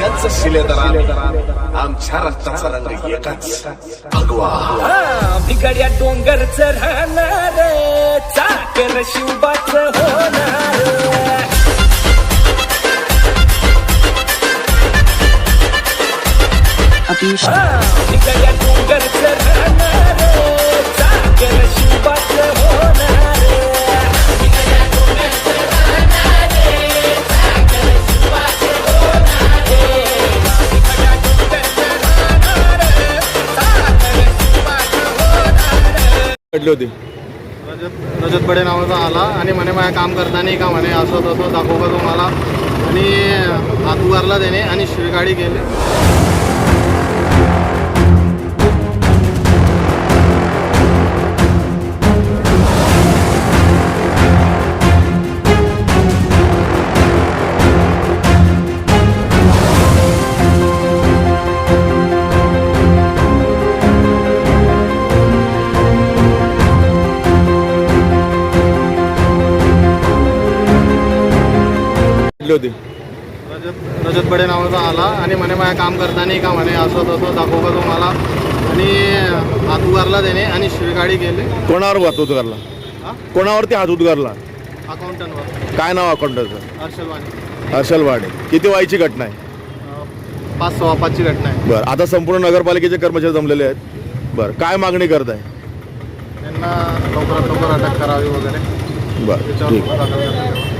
राजांचं शिलेदार. आमच्या रक्ताचा रंग एकच. भगवा. बिगड्या डोंगरच राहणार चाकर शिवबाच होणार बिगड्या डोंगरच राहणार घडली होती. रजत रजत बडे नावाचा आला आणि म्हणे माझ्या काम करताना का म्हणे असं तसं दाखव का तुम्हाला. आणि हात उगारला त्याने आणि शिवगाडी गेले घडली होती. रजत रजत बडे नावाचा आला आणि म्हणे माझ्या काम करताना का म्हणे असं तसं दाखवू का तुम्हाला? आणि हात उगारला त्याने आणि शिवगाडी गेले कोणावर हात उद्गारला हा? कोणावरती हात उद्गारला अकाउंटंटवर. काय नाव अकाउंटाचं? हर्षल वाणी. हर्षल वाडे किती वाईची घटना आहे? अं, पाच सव्वा पाचची घटना आहे. बरं आता संपूर्ण नगरपालिकेचे कर्मचारी जमलेले आहेत. बरं काय मागणी करत आहे त्यांना लवकरात लवकर अटक करावी वगैरे. बरं त्याच्यावर ठीक दाखल